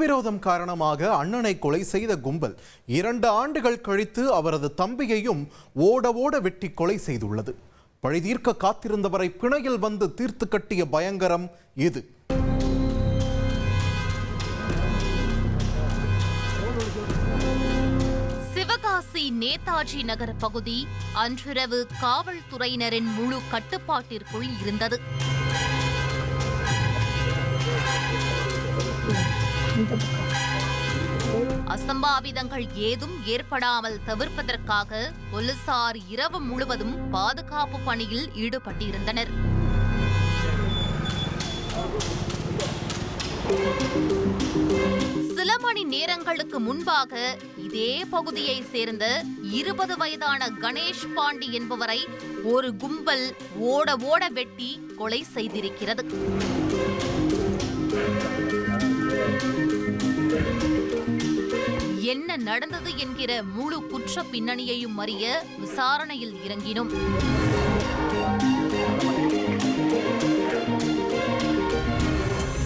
முன்விரோதம் காரணமாக அண்ணனை கொலை செய்த கும்பல் இரண்டு ஆண்டுகள் கழித்து அவரது தம்பியையும் ஓட ஓட வெட்டி கொலை செய்துள்ளது. பழிதீர்க்க காத்திருந்தவரை பிணையில் வந்து தீர்த்து கட்டிய பயங்கரம் இது. சிவகாசி நேதாஜி நகர் பகுதி அன்றிரவு காவல்துறையினரின் முழு கட்டுப்பாட்டிற்குள் இருந்தது. அசம்பாவிதங்கள் ஏதும் ஏற்படாமல் தவிர்ப்பதற்காக போலீசார் இரவு முழுவதும் பாதுகாப்பு பணியில் ஈடுபட்டிருந்தனர். சில மணி நேரங்களுக்கு முன்பாக இதே பகுதியை சேர்ந்த இருபது வயதான கணேஷ் பாண்டி என்பவரை ஒரு கும்பல் ஓட ஓட வெட்டி கொலை செய்திருக்கிறது. என்ன நடந்தது என்கிற முழு குற்ற பின்னணியையும் அறிய விசாரணையில் இறங்கினோம்.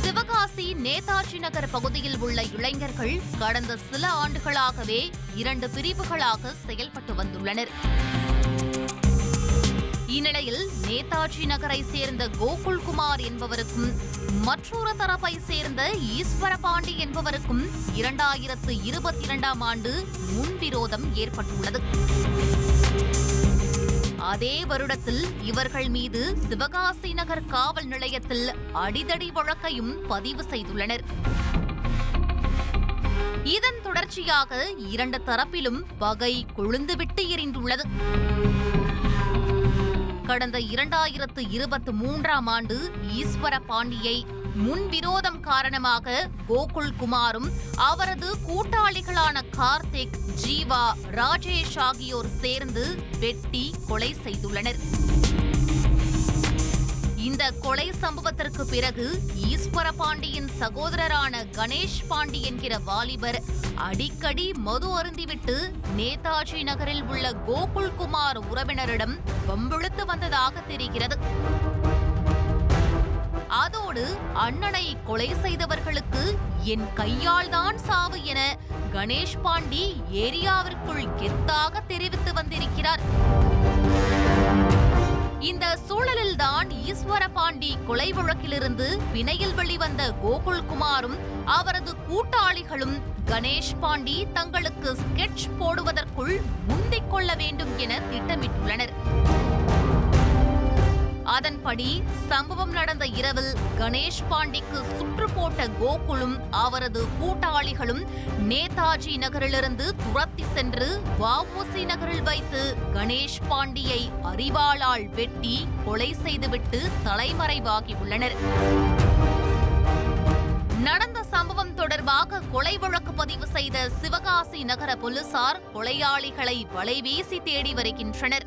சிவகாசி நேதாஜி நகர் பகுதியில் உள்ள இளைஞர்கள் கடந்த சில ஆண்டுகளாகவே இரண்டு பிரிவுகளாக செயல்பட்டு வந்துள்ளனர். நேதாஜி நகரை சேர்ந்த கோகுல்குமார் என்பவருக்கும் மற்றொரு தரப்பை சேர்ந்த ஈஸ்வரபாண்டி என்பவருக்கும் இரண்டாயிரத்து இருபத்தி இரண்டாம் ஆண்டு முன்விரோதம் ஏற்பட்டுள்ளது. அதே வருடத்தில் இவர்கள் மீது சிவகாசி நகர் காவல் நிலையத்தில் அடிதடி வழக்கையும் பதிவு செய்துள்ளனர். இதன் தொடர்ச்சியாக இரண்டு தரப்பிலும் பகை கொழுந்துவிட்டு எரிந்துள்ளது. கடந்த இரண்டாயிரத்து இருபத்தி மூன்றாம் ஆண்டு ஈஸ்வர பாண்டியை முன்விரோதம் காரணமாக கோகுல் குமாரும் அவரது கூட்டாளிகளான கார்த்திக் ஜீவா ராஜேஷ் ஆகியோர் சேர்ந்து வெட்டி கொலை செய்துள்ளனர். இந்த கொலை சம்பவத்திற்கு பிறகு ஈஸ்வர பாண்டியின் சகோதரரான கணேஷ் பாண்டி என்கிற வாலிபர் அடிக்கடி மது அருந்திவிட்டு நேதாஜி நகரில் உள்ள கோகுல் குமார் உறவினரிடம் வம்பிழுத்து வந்ததாக தெரிகிறது. அதோடு அண்ணனை கொலை செய்தவர்களுக்கு என் கையால் தான் சாவு என கணேஷ் பாண்டி ஏரியாவிற்குள் கெத்தாக தெரிவித்து வந்திருக்கிறார். இந்த சூழலில்தான் ஈஸ்வர பாண்டி கொலை வழக்கிலிருந்து பிணையில் வெளிவந்த கோகுல்குமாரும் அவரது கூட்டாளிகளும் கணேஷ் பாண்டி தங்களுக்கு ஸ்கெட்ச் போடுவதற்குள் முந்திக் கொள்ள வேண்டும் என திட்டமிட்டுள்ளனர். அதன்படி சம்பவம் நடந்த இரவில் கணேஷ் பாண்டிக்கு சுற்று போட்ட கோகுலும் அவரது கூட்டாளிகளும் நேதாஜி நகரிலிருந்து துரத்தி சென்று வஉசி நகரில் வைத்து கணேஷ் பாண்டியை அறிவாளால் வெட்டி கொலை செய்துவிட்டு தலைமறைவாகியுள்ளனர். நடந்த சம்பவம் தொடர்பாக கொலை வழக்கு பதிவு செய்த சிவகாசி நகர போலீசார் கொலையாளிகளை வலைவீசி தேடி வருகின்றனர்.